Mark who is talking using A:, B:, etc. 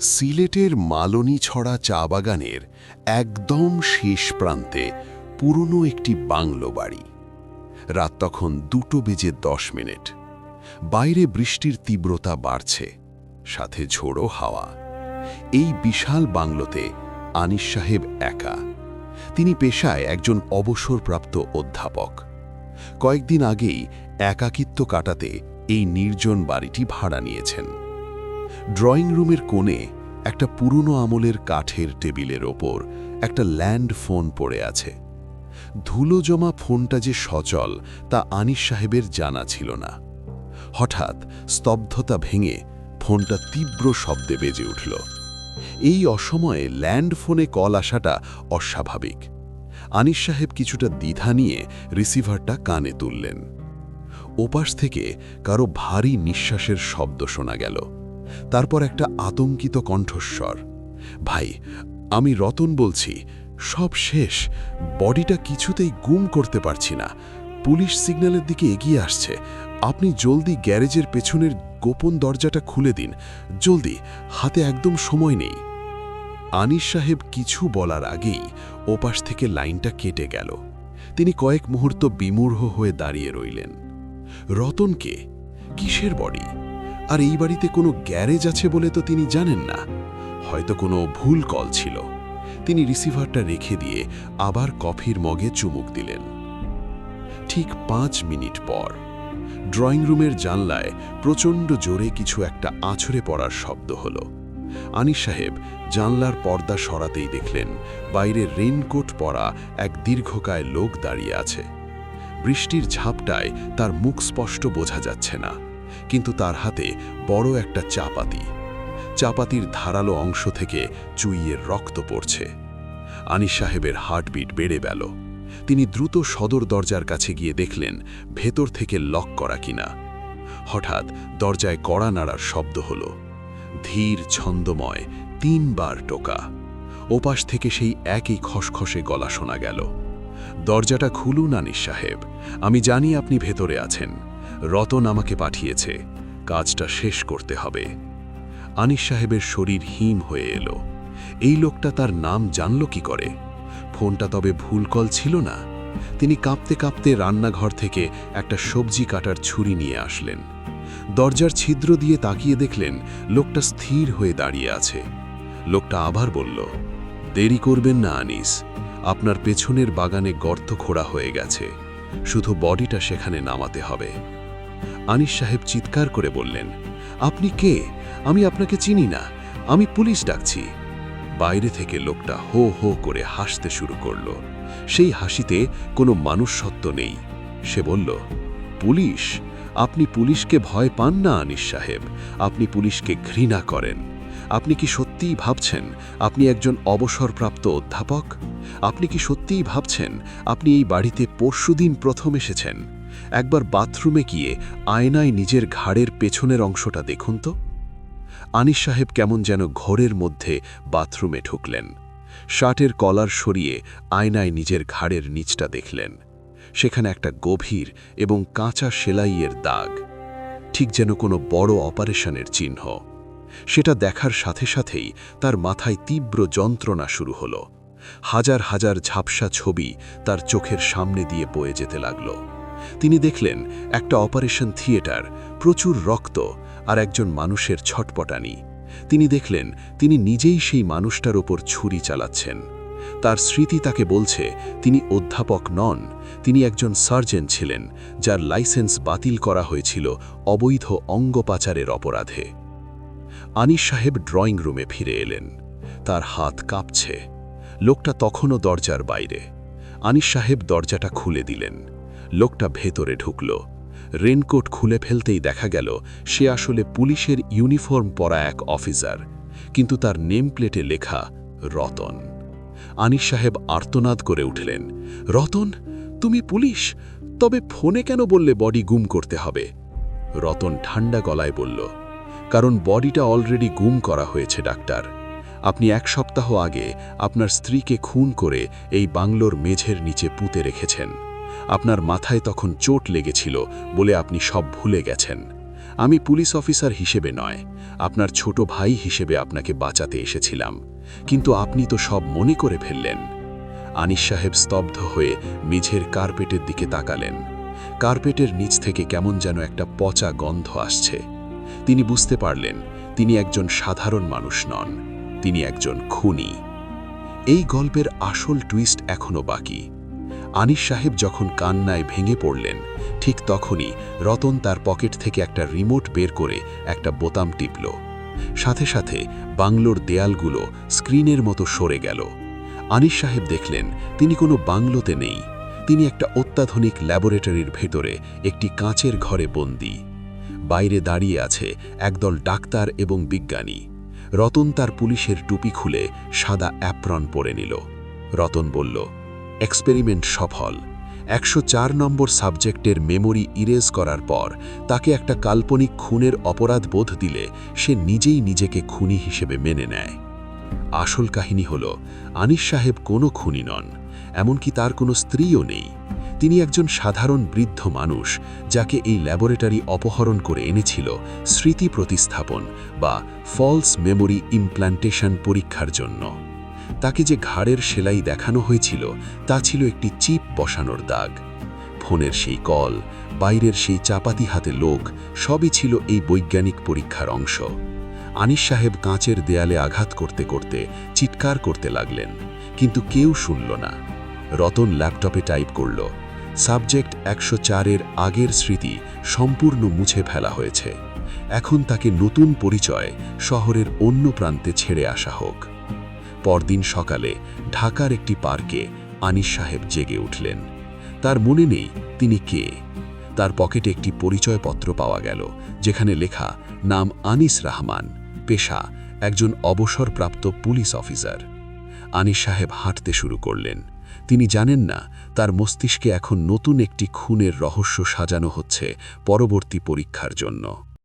A: সিলেটের মালনী ছড়া চা বাগানের একদম শেষ প্রান্তে পুরনো একটি বাংলো বাড়ি। রাত তখন দুটো বেজে দশ মিনিট। বাইরে বৃষ্টির তীব্রতা বাড়ছে, সাথে ঝোড়ো হাওয়া। এই বিশাল বাংলোতে আনিস সাহেব একা। তিনি পেশায় একজন অবসরপ্রাপ্ত অধ্যাপক। কয়েকদিন আগেই একাকিত্ব কাটাতে এই নির্জন বাড়িটি ভাড়া নিয়েছেন। ড্রয়িং রুমের কোণে একটা পুরনো আমলের কাঠের টেবিলের ওপর একটা ল্যান্ড ফোন পড়ে আছে। ধুলো জমা ফোনটা যে সচল, তা আনিস সাহেবের জানা ছিল না। হঠাৎ স্তব্ধতা ভেঙে ফোনটা তীব্র শব্দে বেজে উঠল। এই অসময়ে ল্যান্ড ফোনে কল আসাটা অস্বাভাবিক। আনিস সাহেব কিছুটা দ্বিধা নিয়ে রিসিভারটা কানে তুললেন। ওপাশ থেকে কারও ভারী নিঃশ্বাসের শব্দ শোনা গেল। তারপর একটা আতঙ্কিত কণ্ঠস্বর। ভাই, আমি রতন বলছি, সব শেষ। বডিটা কিছুতেই গুম করতে পারছি না। পুলিশ সিগন্যালের দিকে এগিয়ে আসছে। আপনি জলদি গ্যারেজের পেছনের গোপন দরজাটা খুলে দিন। জলদি, হাতে একদম সময় নেই। আনিস সাহেব কিছু বলার আগেই ওপাশ থেকে লাইনটা কেটে গেল। তিনি কয়েক মুহূর্ত বিমূঢ় হয়ে দাঁড়িয়ে রইলেন। রতনকে কিসের বডি? আর এই বাড়িতে কোনো গ্যারেজ আছে বলে তো তিনি জানেন না। হয়তো কোনো ভুল কল ছিল। তিনি রিসিভারটা রেখে দিয়ে আবার কফির মগে চুমুক দিলেন। ঠিক পাঁচ মিনিট পর ড্রয়িং রুমের জানলায় প্রচণ্ড জোরে কিছু একটা আছড়ে পড়ার শব্দ হল। আনিস সাহেব জানলার পর্দা সরাতেই দেখলেন বাইরে রেইনকোট পরা এক দীর্ঘকায় লোক দাঁড়িয়ে আছে। বৃষ্টির ঝাপটায় তার মুখ স্পষ্ট বোঝা যাচ্ছে না। কিন্তু তার হাতে বড় একটা চাপাতি। চাপাতির ধারালো অংশ থেকে চুইয়ের রক্ত পড়ছে। আনিস সাহেবের হার্টবিট বেড়ে গেল। তিনি দ্রুত সদর দরজার কাছে গিয়ে দেখলেন, ভেতর থেকে লক করা কিনা। হঠাৎ দরজায় কড়া নাড়ার শব্দ হল। ধীর ছন্দময়, তিনবার টোকা। ওপাশ থেকে সেই একই খসখসে গলা শোনা গেল। দরজাটা খুলুন, আনিস সাহেব। আমি জানি আপনি ভেতরে আছেন। রতন আমাকে পাঠিয়েছে। কাজটা শেষ করতে হবে। আনিস সাহেবের শরীর হিম হয়ে এলো। এই লোকটা তার নাম জানল কি করে? ফোনটা তবে ভুল কল ছিল না। তিনি কাঁপতে কাঁপতে রান্নাঘর থেকে একটা সবজি কাটার ছুরি নিয়ে আসলেন। দরজার ছিদ্র দিয়ে তাকিয়ে দেখলেন লোকটা স্থির হয়ে দাঁড়িয়ে আছে। লোকটা আবার বলল, দেরি করবেন না আনিস। আপনার পেছনের বাগানে গর্ত খোঁড়া হয়ে গেছে। শুধু বডিটা সেখানে নামাতে হবে। আনিস সাহেব চিৎকার করে বললেন, আপনি কে? আমি আপনাকে চিনি না। আমি পুলিশ ডাকছি। বাইরে থেকে লোকটা হো হো করে হাসতে শুরু করল। সেই হাসিতে কোনো মানুষসত্ব নেই। সে বলল, পুলিশ? আপনি পুলিশকে ভয় পান না, আনিস সাহেব। আপনি পুলিশকে ঘৃণা করেন। আপনি কি সত্যিই ভাবছেন আপনি একজন অবসরপ্রাপ্ত অধ্যাপক? আপনি কি সত্যিই ভাবছেন আপনি এই বাড়িতে পরশুদিন প্রথম এসেছেন? একবার বাথরুমে গিয়ে আয়নায় নিজের ঘাড়ের পেছনের অংশটা দেখুন তো। আনিস সাহেব কেমন যেন ঘরের মধ্যে বাথরুমে ঢুকলেন। শার্টের কলার সরিয়ে আয়নায় নিজের ঘাড়ের নিচটা দেখলেন। সেখানে একটা গভীর এবং কাঁচা সেলাইয়ের দাগ, ঠিক যেন কোনো বড় অপারেশনের চিহ্ন। সেটা দেখার সাথে সাথেই তার মাথায় তীব্র যন্ত্রণা শুরু হলো। হাজার হাজার ঝাপসা ছবি তার চোখের সামনে দিয়ে বয়ে যেতে লাগল। তিনি দেখলেন একটা অপারেশন থিয়েটার, প্রচুর রক্ত আর একজন মানুষের ছটপটানি। তিনি দেখলেন তিনি নিজেই সেই মানুষটার ওপর ছুরি চালাচ্ছেন। তার স্মৃতি তাকে বলছে, তিনি অধ্যাপক নন, তিনি একজন সার্জন ছিলেন, যার লাইসেন্স বাতিল করা হয়েছিল অবৈধ অঙ্গ পাচারের অপরাধে। আনিস সাহেব ড্রয়িং রুমে ফিরে এলেন। তার হাত কাঁপছে। লোকটা তখনও দরজার বাইরে। আনিস সাহেব দরজাটা খুলে দিলেন। লোকটা ভেতরে ঢুকল। রেনকোট খুলে ফেলতেই দেখা গেল, সে আসলে পুলিশের ইউনিফর্ম পরা এক অফিসার, কিন্তু তার নেম প্লেটে লেখা, রতন। আনিস সাহেব আর্তনাদ করে উঠলেন, রতন, তুমি পুলিশ? তবে ফোনে কেন বললে বডি গুম করতে হবে? রতন ঠান্ডা গলায় বলল, কারণ বডিটা অলরেডি গুম করা হয়েছে, ডাক্তার। আপনি এক সপ্তাহ আগে আপনার স্ত্রীকে খুন করে এই বাংলোর মেঝের নিচে পুঁতে রেখেছেন। আপনার মাথায় তখন চোট লেগেছিল বলে আপনি সব ভুলে গেছেন।
B: আমি পুলিশ অফিসার হিসেবে নয়, আপনার ছোট ভাই হিসেবে আপনাকে বাঁচাতে এসেছিলাম। কিন্তু আপনি তো সব মনে করে ফেললেন। আনিস সাহেব স্তব্ধ হয়ে মেঝের কার্পেটের দিকে তাকালেন। কার্পেটের নিচ থেকে কেমন যেন একটা পচা গন্ধ আসছে। তিনি বুঝতে পারলেন, তিনি একজন সাধারণ মানুষ নন, তিনি একজন খুনি। এই গল্পের আসল টুইস্ট এখনও বাকি। আনিস সাহেব যখন কান্নায় ভেঙে পড়লেন, ঠিক তখনই রতন তার পকেট থেকে একটা রিমোট বের করে একটা বোতাম টিপল। সাথে সাথে বাংলোর দেয়ালগুলো স্ক্রিনের মতো সরে গেল। আনিস সাহেব দেখলেন, তিনি কোনো বাংলোতে নেই। তিনি একটা অত্যাধুনিক ল্যাবরেটরির ভেতরে একটি কাঁচের ঘরে বন্দী। বাইরে দাঁড়িয়ে আছে একদল ডাক্তার এবং বিজ্ঞানী। রতন তার পুলিশের টুপি খুলে সাদা অ্যাপ্রন পরে নিল। রতন বলল এক্সপেরিমেন্ট সফল। একশো চার নম্বর সাবজেক্টের মেমোরি ইরেজ করার পর তাকে একটা কাল্পনিক খুনের অপরাধ বোধ দিলে সে নিজেই নিজেকে খুনি হিসেবে মেনে নেয়। আসল কাহিনী হল, আনিস সাহেব কোনো খুনি নন, এমনকি তার কোনো স্ত্রীও নেই। তিনি একজন সাধারণ বৃদ্ধ মানুষ যাকে এই ল্যাবরেটরি অপহরণ করে এনেছিল স্মৃতি প্রতিস্থাপন বা ফলস মেমোরি ইমপ্ল্যান্টেশন পরীক্ষার জন্য। তাকে যে ঘাড়ের সেলাই দেখানো হয়েছিল, তা ছিল একটি চিপ বসানোর দাগ। ফোনের সেই কল, বাইরের সেই চাপাতি হাতে লোক, সবই ছিল এই বৈজ্ঞানিক পরীক্ষার অংশ। আনিস সাহেব কাঁচের দেয়ালে আঘাত করতে করতে চিৎকার করতে লাগলেন, কিন্তু কেউ শুনল না। রতন ল্যাপটপে টাইপ করল, সাবজেক্ট একশো চারের আগের স্মৃতি সম্পূর্ণ মুছে ফেলা হয়েছে। এখন তাকে নতুন পরিচয় শহরের অন্য প্রান্তে ছেড়ে আসা হোক। পরদিন সকালে ঢাকার একটি পার্কে আনিস সাহেব জেগে উঠলেন। তার মনে নেই তিনি কে। তার পকেটে একটি পরিচয়পত্র পাওয়া গেল, যেখানে লেখা, নাম আনিস রহমান, পেশা একজন অবসরপ্রাপ্ত পুলিশ অফিসার। আনিস সাহেব হাঁটতে শুরু করলেন। তিনি জানেন না তার মস্তিষ্কে এখন নতুন একটি খুনের রহস্য সাজানো হচ্ছে পরবর্তী পরীক্ষার জন্য।